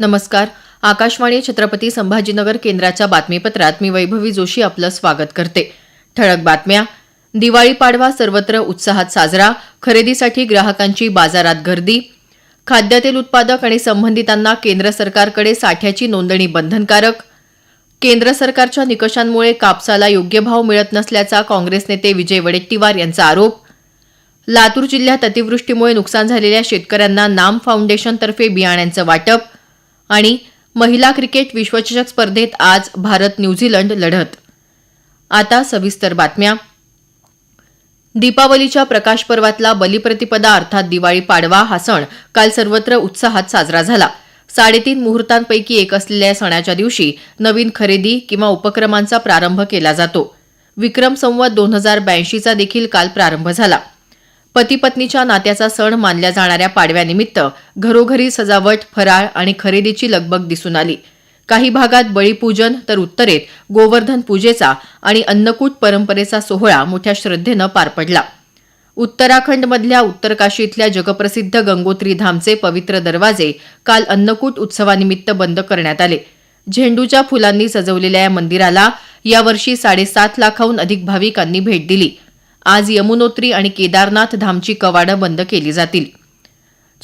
नमस्कार. आकाशवाणी छत्रपती संभाजीनगर केंद्राच्या बातमीपत्रात मी वैभवी जोशी आपलं स्वागत करते. ठळक बातम्या. दिवाळी पाडवा सर्वत्र उत्साहात साजरा. खरेदीसाठी ग्राहकांची बाजारात गर्दी. खाद्यतेल उत्पादक आणि संबंधितांना केंद्र सरकारकडे साठ्याची नोंदणी बंधनकारक. केंद्र सरकारच्या निकषांमुळे कापसाला योग्य भाव मिळत नसल्याचा काँग्रेस नेते विजय वडेट्टीवार यांचा आरोप. लातूर जिल्ह्यात अतिवृष्टीमुळे नुकसान झालेल्या शेतकऱ्यांना नाम फाउंडेशनतर्फे बियाण्यांचं वाटप. आणि महिला क्रिकेट विश्वचषक स्पर्धेत आज भारत न्यूझीलंड लढत. आता सविस्तर बातम्या. दीपावलीच्या प्रकाश पर्वातला बलिप्रतिपदा अर्थात दिवाळी पाडवा हा सण काल सर्वत्र उत्साहात साजरा झाला. साडेतीन मुहूर्तांपैकी एक असलेल्या या सणाच्या दिवशी नवीन खरेदी किंवा उपक्रमांचा प्रारंभ केला जातो. विक्रम संवत दोन हजार ब्याऐंशीचा देखील काल प्रारंभ झाला. पती पत्नीच्या नात्याचा सण मानल्या जाणाऱ्या पाडव्यानिमित्त घरोघरी सजावट फराळ आणि खरेदीची लगबग दिसून आली. काही भागात बळीपूजन तर उत्तरेत गोवर्धन पूजेचा आणि अन्नकूट परंपरेचा सोहळा मोठ्या श्रद्धेनं पार पडला. उत्तराखंडमधल्या उत्तरकाशी इथल्या जगप्रसिद्ध गंगोत्री धामचे पवित्र दरवाजे काल अन्नकूट उत्सवानिमित्त बंद करण्यात आले. झेंडूच्या फुलांनी सजवलेल्या या मंदिराला यावर्षी साडेसात लाखाहून अधिक भाविकांनी भेट दिली. आज यमुनोत्री आणि केदारनाथ धामची कवाडं बंद केली जातील.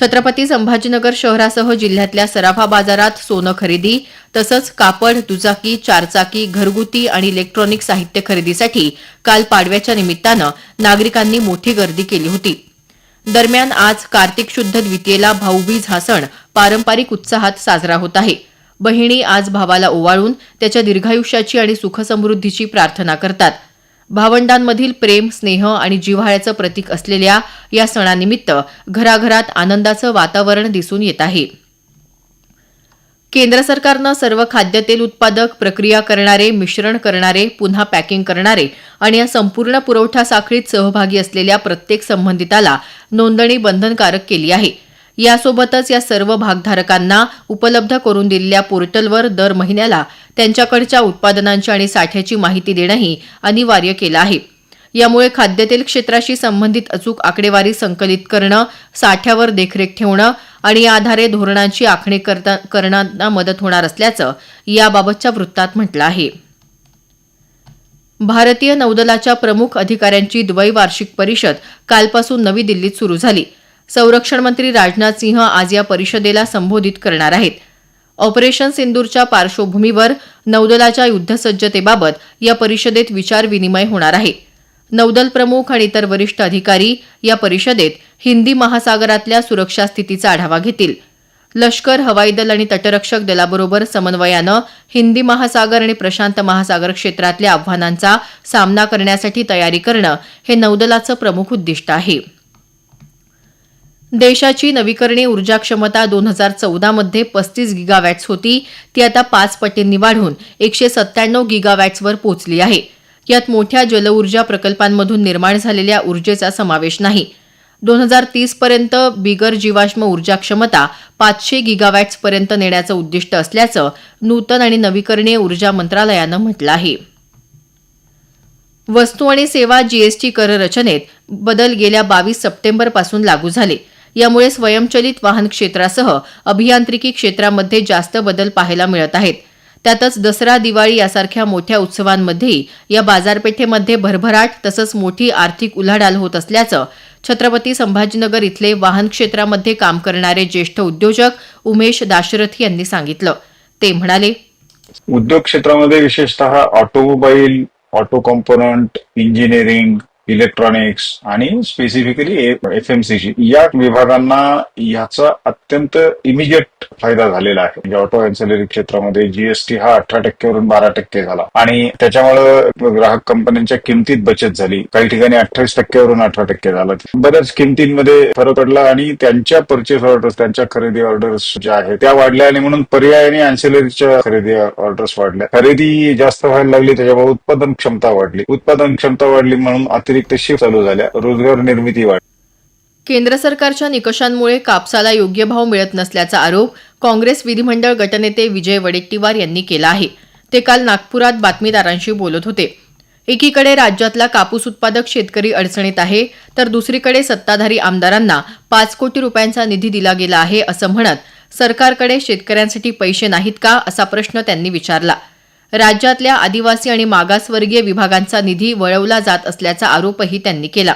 छत्रपती संभाजीनगर शहरासह जिल्ह्यातल्या सराफा बाजारात सोनं खरेदी तसंच कापड दुचाकी चारचाकी घरगुती आणि इलेक्ट्रॉनिक साहित्य खरेदीसाठी काल पाडव्याच्या निमित्तानं नागरिकांनी मोठी गर्दी केली होती. दरम्यान आज कार्तिक शुद्ध द्वितीयेला भाऊबीज हा सण पारंपरिक उत्साहात साजरा होत आहे. बहिणी आज भावाला ओवाळून त्याच्या दीर्घायुष्याची आणि सुखसमृद्धीची प्रार्थना करतात. भावंडांमधील प्रेम स्नेह आणि जिव्हाळ्याचं प्रतीक असलेल्या या सणानिमित्त घराघरात आनंदाचं वातावरण दिसून येत आहे. केंद्र सरकारनं सर्व खाद्यतेल उत्पादक प्रक्रिया करणारे मिश्रण करणारे पुन्हा पॅकिंग करणारे आणि या संपूर्ण पुरवठा साखळीत सहभागी असलेल्या प्रत्येक संबंधिताला नोंदणी बंधनकारक केली आहे. यासोबतच या सर्व भागधारकांना उपलब्ध करून दिलेल्या पोर्टलवर दर महिन्याला त्यांच्याकडच्या उत्पादनांची आणि साठ्याची माहिती देणंही अनिवार्य केलं आहे. यामुळे खाद्यतेल क्षेत्राशी संबंधित अचूक आकडेवारी संकलित करणं साठ्यावर देखरेख ठेवणं आणि या आधारे धोरणांची आखणी करता- करण्याला मदत होणार असल्याचं याबाबतच्या वृत्तात म्हटलं आहे. भारतीय नौदलाच्या प्रमुख अधिकाऱ्यांची द्वैवार्षिक परिषद कालपासून नवी दिल्लीत सुरू झाली. संरक्षण मंत्री राजनाथ सिंह आज या परिषदेला संबोधित करणार आहेत. ऑपरेशन सिंदूरच्या पार्श्वभूमीवर नौदलाच्या युद्धसज्जतेबाबत या परिषदेत विचारविनिमय होणार आहे. नौदल प्रमुख आणि इतर वरिष्ठ अधिकारी या परिषदेत हिंदी महासागरातल्या सुरक्षा स्थितीचा आढावा घेतील. लष्कर हवाई दल आणि तटरक्षक दलाबरोबर समन्वयानं हिंदी महासागर आणि प्रशांत महासागर क्षेत्रातल्या आव्हानांचा सामना करण्यासाठी तयारी करणं हे नौदलाचं प्रमुख उद्दिष्ट आहे. देशाची नवीकरणीय ऊर्जा क्षमता दोन हजार चौदामध्ये पस्तीस गिगावॅट्स होती. ती आता पाच पटींनी वाढून एकशे सत्त्याण्णव गिगावॅट्सवर पोहोचली आहे. यात मोठ्या जलऊर्जा प्रकल्पांमधून निर्माण झालेल्या ऊर्जेचा समावेश नाही. दोन हजार तीस पर्यंत बिगर जीवाश्म ऊर्जा क्षमता पाचशे गिगावॅट्स पर्यंत नेण्याचं उद्दिष्ट असल्याचं नूतन आणि नवीकरणीय ऊर्जा मंत्रालयानं म्हटलं आहे. वस्तू आणि सेवा जीएसटी कर रचनेत बदल गेल्या बावीस सप्टेंबरपासून लागू झाले. यामुळे स्वयंचलित वाहन क्षेत्रासह अभियांत्रिकी क्षेत्रामध्ये जास्त बदल पाहायला मिळत आहेत. त्यातच दसरा दिवाळी यासारख्या मोठ्या उत्सवांमध्येही या बाजारपेठेमध्ये भरभराट तसंच मोठी आर्थिक उलाढाल होत असल्याचं छत्रपती संभाजीनगर इथले वाहन क्षेत्रामध्ये काम करणारे ज्येष्ठ उद्योजक उमेश दाशरथी यांनी सांगितलं. ते म्हणाले उद्योग क्षेत्रामध्ये विशेषतः automobile auto component engineering electronics आणि स्पेसिफिकली एफ एम सी या विभागांना याचा अत्यंत इमिजिएट फायदा झालेला आहे. म्हणजे ऑटो अँसिलरी क्षेत्रामध्ये जीएसटी हा अठरा टक्क्यावरून बारा टक्के झाला. आणि त्याच्यामुळे ग्राहक कंपन्यांच्या किमतीत बचत झाली. काही ठिकाणी अठ्ठावीस टक्क्यावरून अठरा टक्के झाला. बऱ्याच किमतींमध्ये फरक पडला आणि त्यांच्या परचेस ऑर्डर्स त्यांच्या खरेदी ऑर्डर्स ज्या आहेत त्या वाढल्या आणि म्हणून पर्यायाने अँसिलरीच्या खरेदी ऑर्डर्स वाढल्या. खरेदी जास्त व्हायला लागली त्याच्यामुळे उत्पादन क्षमता वाढली. उत्पादन क्षमता वाढली म्हणून अतिरिक्त शिफ्ट चालू झाल्या. रोजगार निर्मिती वाढ. केंद्र सरकारच्या निकषांमुळे कापसाला योग्य भाव मिळत नसल्याचा आरोप काँग्रेस विधिमंडळ गटनेते विजय वडेट्टीवार यांनी केला आहे. ते काल नागपुरात बातमीदारांशी बोलत होते. एकीकडे राज्यातला कापूस उत्पादक शेतकरी अडचणीत आहे तर दुसरीकडे सत्ताधारी आमदारांना पाच कोटी रुपयांचा निधी दिला गेला आहे असं म्हणत सरकारकडे शेतकऱ्यांसाठी पैसे नाहीत का असा प्रश्न त्यांनी विचारला. राज्यातल्या आदिवासी आणि मागासवर्गीय विभागांचा निधी वळवला जात असल्याचा आरोपही त्यांनी केला.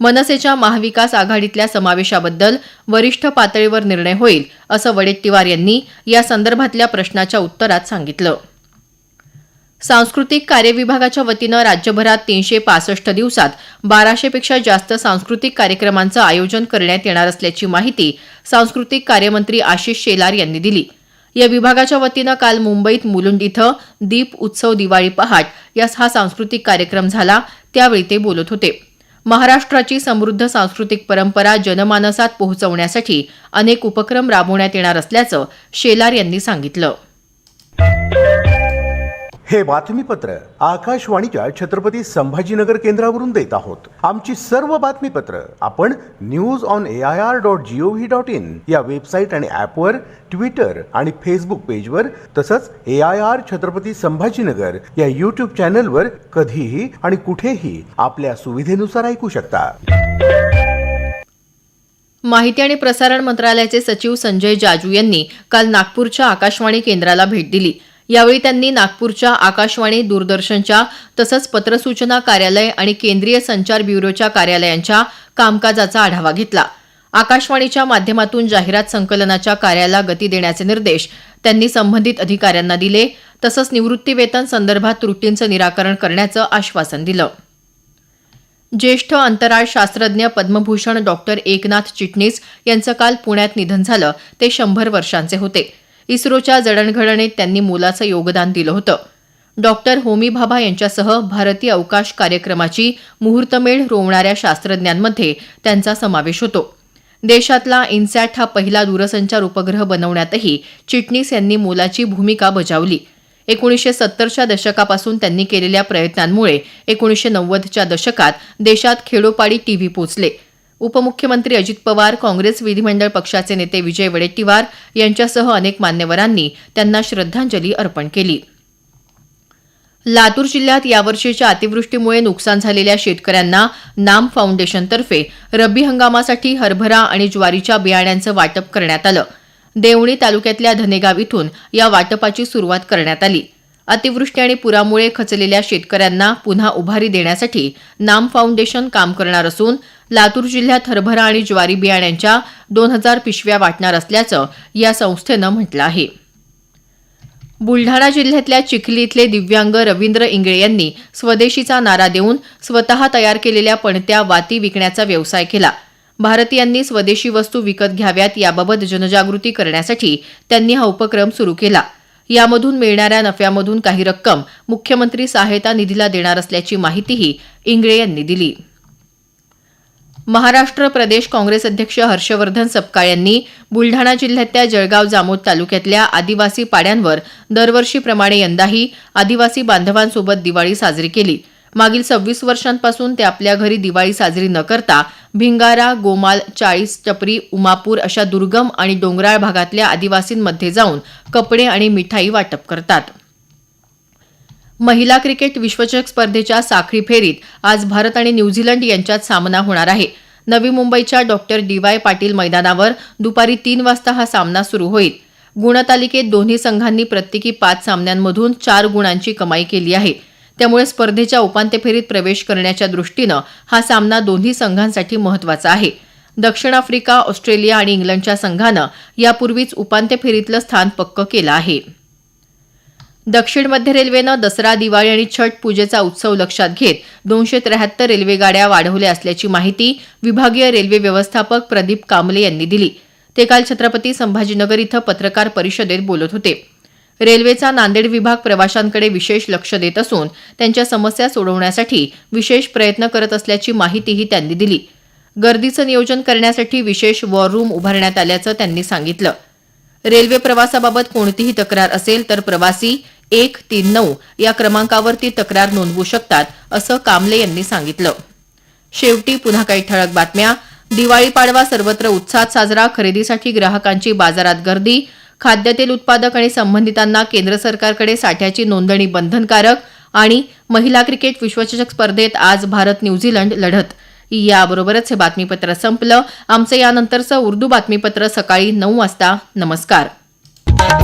मनसेच्या महाविकास आघाडीतल्या समावेशाबद्दल वरिष्ठ पातळीवर निर्णय होईल असं वडेट्टीवार यांनी या संदर्भातल्या प्रश्नाच्या उत्तरात सांगितलं. सांस्कृतिक कार्य विभागाच्या वतीनं राज्यभरात तीनशे पासष्ट दिवसात बाराशेपेक्षा जास्त सांस्कृतिक कार्यक्रमांचं आयोजन करण्यात येणार असल्याची माहिती सांस्कृतिक कार्यमंत्री आशिष शेलार यांनी दिली. या विभागाच्या वतीनं काल मुंबईत मुलुंड इथं दीप उत्सव दिवाळी पहाट या हा सांस्कृतिक कार्यक्रम झाला. त्यावेळी ते बोलत होते. महाराष्ट्राची समृद्ध सांस्कृतिक परंपरा जनमानसात पोहोचवण्यासाठी अनेक उपक्रम राबवण्यात येणार असल्याचं शेलार यांनी सांगितलं. हे बातमीपत्र आकाशवाणीच्या छत्रपती संभाजीनगर केंद्रावरून देत आहोत. आमची सर्व बातमीपत्र आपण news on A I R dot G O V dot in या वेबसाईट आणि ॲपवर ट्विटर आणि फेसबुक पेजवर तसंच A I R Chhatrapati Sambhajinagar या यूट्यूब चॅनलवर कधीही आणि कुठेही आपल्या सुविधेनुसार ऐकू शकता. माहिती आणि प्रसारण मंत्रालयाचे सचिव संजय जाजू यांनी काल नागपूरच्या आकाशवाणी केंद्राला भेट दिली. यावेळी त्यांनी नागपूरच्या आकाशवाणी दूरदर्शनच्या तसंच पत्रसूचना कार्यालय आणि केंद्रीय संचार ब्युरोच्या कार्यालयांच्या कामकाजाचा आढावा घेतला. आकाशवाणीच्या माध्यमातून जाहिरात संकलनाच्या कार्याला गती देण्याचे निर्देश त्यांनी संबंधित अधिकाऱ्यांना दिले तसंच निवृत्तीवेतन संदर्भात त्रुटींचं निराकरण करण्याचं आश्वासन दिलं. ज्येष्ठ अंतराळ शास्त्रज्ञ पद्मभूषण डॉक्टर एकनाथ चिटणीस यांचं काल पुण्यात निधन झालं ते शंभर वर्षांचे होते. इस्रोच्या जडणघडणीत त्यांनी मोलाचं योगदान दिलं होतं. डॉक्टर होमी भाभा यांच्यासह भारतीय अवकाश कार्यक्रमाची मुहूर्तमेढ रोवणाऱ्या शास्त्रज्ञांमध्ये त्यांचा समावेश होतो. देशातला इन्सॅट हा पहिला दूरसंचार उपग्रह बनवण्यातही चिटणीस यांनी मोलाची भूमिका बजावली. एकोणीसशे सत्तरच्या दशकापासून त्यांनी केलेल्या प्रयत्नांमुळे एकोणीसशे नव्वदच्या दशकात देशात खेडोपाडी टीव्ही पोचले. उपमुख्यमंत्री अजित पवार काँग्रेस विधिमंडळ पक्षाचे नेते विजय वडेट्टीवार यांच्यासह अनेक मान्यवरांनी त्यांना श्रद्धांजली अर्पण केली. लातूर जिल्ह्यात यावर्षीच्या अतिवृष्टीमुळे नुकसान झालेल्या शेतकऱ्यांना नाम फाउंडेशनतर्फे रब्बी हंगामासाठी हरभरा आणि ज्वारीच्या बियाण्यांचं वाटप करण्यात आलं. देवणी तालुक्यातल्या धनेगाव इथून या वाटपाची सुरुवात करण्यात आली. अतिवृष्टी आणि पुरामुळे खचलेल्या शेतकऱ्यांना पुन्हा उभारी देण्यासाठी नाम फाउंडेशन काम करणार असून लातूर जिल्ह्यात हरभरा आणि ज्वारी बियाण्यांच्या दोन हजार पिशव्या वाटणार असल्याचं या संस्थेनं म्हटलं आहे. बुलढाणा जिल्ह्यातल्या चिखली इथले दिव्यांग रवींद्र इंगळे यांनी स्वदेशीचा नारा देऊन स्वतः तयार केलेल्या पणत्या वाती विकण्याचा व्यवसाय केला. भारतीयांनी स्वदेशी वस्तू विकत घ्याव्यात याबाबत जनजागृती करण्यासाठी त्यांनी हा उपक्रम सुरू केला. यामधून मिळणाऱ्या नफ्यामधून काही रक्कम मुख्यमंत्री सहायता निधीला देणार असल्याची माहितीही इंगळे यांनी दिली. महाराष्ट्र प्रदेश काँग्रेस अध्यक्ष हर्षवर्धन सपकाळ यांनी बुलढाणा जिल्ह्यातल्या जळगाव जामोद तालुक्यातल्या आदिवासी पाड्यांवर दरवर्षीप्रमाणे यंदाही आदिवासी बांधवांसोबत दिवाळी साजरी केली. मागील सव्वीस वर्षांपासून ते आपल्या घरी दिवाळी साजरी न करता भिंगारा गोमाल चाळीस टपरी उमापूर अशा दुर्गम आणि डोंगराळ भागातल्या आदिवासींमध्ये जाऊन कपडे आणि मिठाई वाटप करतात. महिला क्रिकेट विश्वचषक स्पर्धेच्या साखळी फेरीत आज भारत आणि न्यूझीलंड यांच्यात सामना होणार आहे. नवी मुंबईच्या डॉक्टर डी वाय पाटील मैदानावर दुपारी तीन वाजता हा सामना सुरू होईल. गुणतालिकेत दोन्ही संघांनी प्रत्येकी पाच सामन्यांमधून चार गुणांची कमाई केली आहे. त्यामुळे स्पर्धेच्या उपांत्य फेरीत प्रवेश करण्याच्या दृष्टीनं हा सामना दोन्ही संघांसाठी महत्त्वाचा आहे. दक्षिण आफ्रिका ऑस्ट्रेलिया आणि इंग्लंडच्या संघानं यापूर्वीच उपांत्य फेरीतलं स्थान पक्क केलं आहे. दक्षिण मध्य रेल्वेनं दसरा दिवाळी आणि छठ पूजेचा उत्सव लक्षात घेत दोनशे त्र्याहत्तर रेल्वेगाड्या वाढवल्या असल्याची माहिती विभागीय रेल्वे व्यवस्थापक प्रदीप कांबले यांनी दिली. ते काल छत्रपती संभाजीनगर इथं पत्रकार परिषदेत बोलत होते. रेल्वेचा नांदेड विभाग प्रवाशांकडे विशेष लक्ष देत असून त्यांच्या समस्या सोडवण्यासाठी विशेष प्रयत्न करत असल्याची माहितीही त्यांनी दिली. गर्दीचं नियोजन करण्यासाठी विशेष वॉर रूम उभारण्यात आल्याचं त्यांनी सांगितलं. रेल्वे प्रवासाबाबत कोणतीही तक्रार असेल तर प्रवासी एक तीन नऊ या क्रमांकावर ती तक्रार नोंदवू शकतात असं कांबले यांनी सांगितलं. शेवटी पुन्हा काही ठळक बातम्या. दिवाळी पाडवा सर्वत्र उत्साहात साजरा. खरेदीसाठी ग्राहकांची बाजारात गर्दी. खाद्यतेल उत्पादक आणि संबंधितांना केंद्र सरकारकडे साठ्याची नोंदणी बंधनकारक आणि महिला क्रिकेट विश्वचषक स्पर्धेत आज भारत न्यूझीलंड लढत. याबरोबरच हे बातमीपत्र संपलं. आमचं यानंतरचं उर्दू बातमीपत्र सकाळी नऊ वाजता. नमस्कार.